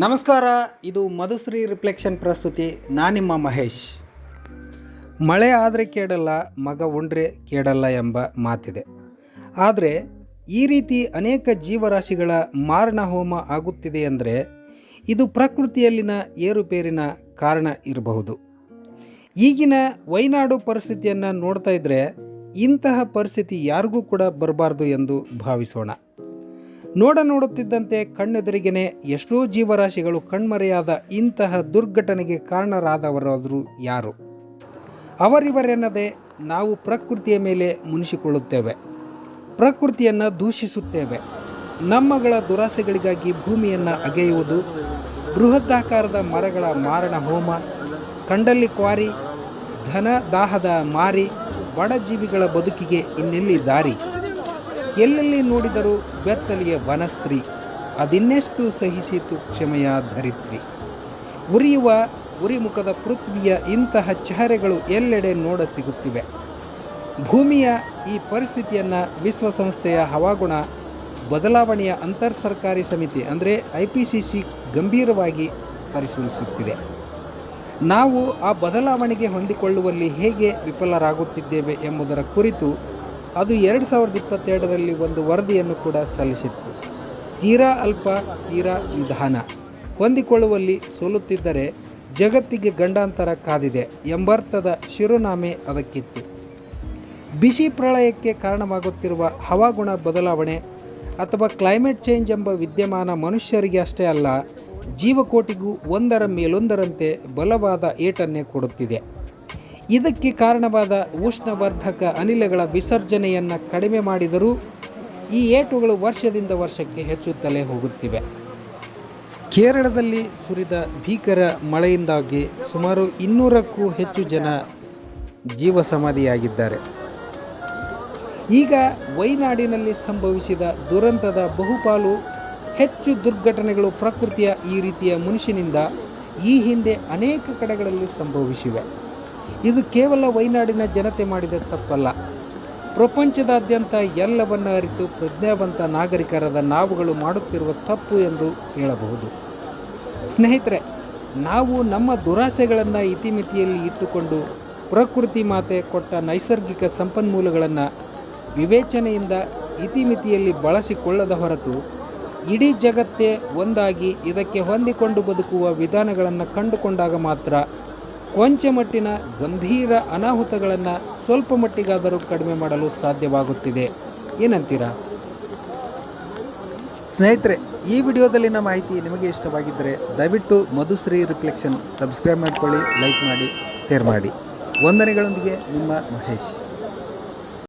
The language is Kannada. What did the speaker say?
ನಮಸ್ಕಾರ, ಇದು ಮಧುಶ್ರೀ ರಿಫ್ಲೆಕ್ಷನ್ ಪ್ರಸ್ತುತಿ. ನಾನಿಮ್ಮ ಮಹೇಶ್. ಮಳೆ ಆದರೆ ಕೇಡಲ್ಲ, ಮಗ ಉಂಡ್ರೆ ಕೇಡಲ್ಲ ಎಂಬ ಮಾತಿದೆ. ಆದರೆ, ಈ ರೀತಿ ಅನೇಕ ಜೀವರಾಶಿಗಳ ಮಾರಣ ಹೋಮ ಆಗುತ್ತಿದೆ ಅಂದರೆ, ಇದು ಪ್ರಕೃತಿಯಲ್ಲಿನ ಏರುಪೇರಿನ ಕಾರಣ ಇರಬಹುದು. ಈಗಿನ ವೈನಾಡು ಪರಿಸ್ಥಿತಿಯನ್ನು ನೋಡ್ತಾ ಇದ್ದರೆ ಇಂತಹ ಪರಿಸ್ಥಿತಿ ಯಾರಿಗೂ ಕೂಡ ಬರಬಾರ್ದು ಎಂದು ಭಾವಿಸೋಣ. ನೋಡ ನೋಡುತ್ತಿದ್ದಂತೆ ಕಣ್ಣೆದುರಿಗೆನೆ ಎಷ್ಟೋ ಜೀವರಾಶಿಗಳು ಕಣ್ಮರೆಯಾದ ಇಂತಹ ದುರ್ಘಟನೆಗೆ ಕಾರಣರಾದವರಾದರೂ ಯಾರು? ಅವರಿವರೆನ್ನದೆ ನಾವು ಪ್ರಕೃತಿಯ ಮೇಲೆ ಮುನಿಸಿಕೊಳ್ಳುತ್ತೇವೆ. ಪ್ರಕೃತಿಯನ್ನು ದೂಷಿಸುತ್ತೇವೆ. ನಮ್ಮಗಳ ದುರಾಸೆಗಳಿಗಾಗಿ ಭೂಮಿಯನ್ನು ಅಗೆಯುವುದು, ಬೃಹದಾಕಾರದ ಮರಗಳ ಮಾರಣ ಹೋಮ, ಕಂಡಲ್ಲಿ ಕ್ವಾರಿ, ಧನ ದಾಹದ ಮಾರಿ ಬಡಜೀವಿಗಳ ಬದುಕಿಗೆ ಇನ್ನೆಲ್ಲಿ ದಾರಿ? ಎಲ್ಲೆಲ್ಲಿ ನೋಡಿದರೂ ಬೆತ್ತಲಿಯ ವನಸ್ತ್ರಿ, ಅದಿನ್ನೆಷ್ಟು ಸಹಿಸಿತು ಕ್ಷಮೆಯ ಧರಿತ್ರಿ. ಉರಿಯುವ ಉರಿಮುಖದ ಪೃಥ್ವಿಯ ಇಂತಹ ಚಹರೆಗಳು ಎಲ್ಲೆಡೆ ನೋಡ ಸಿಗುತ್ತಿವೆ. ಭೂಮಿಯ ಈ ಪರಿಸ್ಥಿತಿಯನ್ನು ವಿಶ್ವಸಂಸ್ಥೆಯ ಹವಾಗುಣ, ಬದಲಾವಣೆಯ ಅಂತರ್ ಸರ್ಕಾರಿ ಸಮಿತಿ ಅಂದರೆ ಐ ಪಿ ಸಿ ಸಿ ಗಂಭೀರವಾಗಿ ಪರಿಶೀಲಿಸುತ್ತಿದೆ. ನಾವು ಆ ಬದಲಾವಣೆಗೆ ಹೊಂದಿಕೊಳ್ಳುವಲ್ಲಿ ಹೇಗೆ ವಿಫಲರಾಗುತ್ತಿದ್ದೇವೆ ಎಂಬುದರ ಕುರಿತು ಅದು ಎರಡು ಸಾವಿರದ ಇಪ್ಪತ್ತೆರಡರಲ್ಲಿ ಒಂದು ವರದಿಯನ್ನು ಕೂಡ ಸಲ್ಲಿಸಿತ್ತು. ತೀರಾ ಅಲ್ಪ, ತೀರಾ ನಿಧಾನ. ಹೊಂದಿಕೊಳ್ಳುವಲ್ಲಿ ಸೋಲುತ್ತಿದ್ದರೆ ಜಗತ್ತಿಗೆ ಗಂಡಾಂತರ ಕಾದಿದೆ ಎಂಬರ್ಥದ ಶಿರೋನಾಮೆ ಅದಕ್ಕಿತ್ತು. ಬಿಸಿ ಪ್ರಳಯಕ್ಕೆ ಕಾರಣವಾಗುತ್ತಿರುವ ಹವಾಗುಣ ಬದಲಾವಣೆ ಅಥವಾ ಕ್ಲೈಮೇಟ್ ಚೇಂಜ್ ಎಂಬ ವಿದ್ಯಮಾನ ಮನುಷ್ಯರಿಗೆ ಅಷ್ಟೇ ಅಲ್ಲ, ಜೀವಕೋಟಿಗೂ ಒಂದರ ಮೇಲೊಂದರಂತೆ ಬಲವಾದ ಏಟನ್ನೇ ಕೊಡುತ್ತಿದೆ. ಇದಕ್ಕೆ ಕಾರಣವಾದ ಉಷ್ಣವರ್ಧಕ ಅನಿಲಗಳ ವಿಸರ್ಜನೆಯನ್ನು ಕಡಿಮೆ ಮಾಡಿದರೂ ಈ ಏಟುಗಳು ವರ್ಷದಿಂದ ವರ್ಷಕ್ಕೆ ಹೆಚ್ಚುತ್ತಲೇ ಹೋಗುತ್ತಿವೆ. ಕೇರಳದಲ್ಲಿ ಸುರಿದ ಭೀಕರ ಮಳೆಯಿಂದಾಗಿ ಸುಮಾರು ಇನ್ನೂರಕ್ಕೂ ಹೆಚ್ಚು ಜನ ಜೀವ ಸಮಾಧಿಯಾಗಿದ್ದಾರೆ ಈಗ ವೈನಾಡಿನಲ್ಲಿ ಸಂಭವಿಸಿದ ದುರಂತದ ಬಹುಪಾಲು ಹೆಚ್ಚು ದುರ್ಘಟನೆಗಳು ಪ್ರಕೃತಿಯ ಈ ರೀತಿಯ ಮನುಷ್ಯನಿಂದ ಈ ಹಿಂದೆ ಅನೇಕ ಕಡೆಗಳಲ್ಲಿ ಸಂಭವಿಸಿವೆ. ಇದು ಕೇವಲ ವೈನಾಡಿನ ಜನತೆ ಮಾಡಿದ ತಪ್ಪಲ್ಲ. ಪ್ರಪಂಚದಾದ್ಯಂತ ಎಲ್ಲವನ್ನ ಅರಿತು ಪ್ರಜ್ಞಾವಂತ ನಾಗರಿಕರಾದ ನಾವುಗಳು ಮಾಡುತ್ತಿರುವ ತಪ್ಪು ಎಂದು ಹೇಳಬಹುದು. ಸ್ನೇಹಿತರೆ, ನಾವು ನಮ್ಮ ದುರಾಸೆಗಳನ್ನು ಇತಿಮಿತಿಯಲ್ಲಿ ಇಟ್ಟುಕೊಂಡು ಪ್ರಕೃತಿ ಮಾತೆ ಕೊಟ್ಟ ನೈಸರ್ಗಿಕ ಸಂಪನ್ಮೂಲಗಳನ್ನು ವಿವೇಚನೆಯಿಂದ ಇತಿಮಿತಿಯಲ್ಲಿ ಬಳಸಿಕೊಳ್ಳದ ಹೊರತು ಇಡೀ ಜಗತ್ತೇ ಒಂದಾಗಿ ಇದಕ್ಕೆ ಹೊಂದಿಕೊಂಡು ಬದುಕುವ ವಿಧಾನಗಳನ್ನು ಕಂಡುಕೊಂಡಾಗ ಮಾತ್ರ ಕೊಂಚ ಮಟ್ಟಿನ ಗಂಭೀರ ಅನಾಹುತಗಳನ್ನು ಸ್ವಲ್ಪ ಮಟ್ಟಿಗಾದರೂ ಕಡಿಮೆ ಮಾಡಲು ಸಾಧ್ಯವಾಗುತ್ತಿದೆ. ಏನಂತೀರಾ? ಸ್ನೇಹಿತರೆ, ಈ ವಿಡಿಯೋದಲ್ಲಿನ ಮಾಹಿತಿ ನಿಮಗೆ ಇಷ್ಟವಾಗಿದ್ದರೆ ದಯವಿಟ್ಟು ಮಧುಶ್ರೀ ರಿಫ್ಲೆಕ್ಷನ್ ಸಬ್ಸ್ಕ್ರೈಬ್ ಮಾಡ್ಕೊಳ್ಳಿ, ಲೈಕ್ ಮಾಡಿ, ಶೇರ್ ಮಾಡಿ. ವಂದನೆಗಳೊಂದಿಗೆ ನಿಮ್ಮ ಮಹೇಶ್.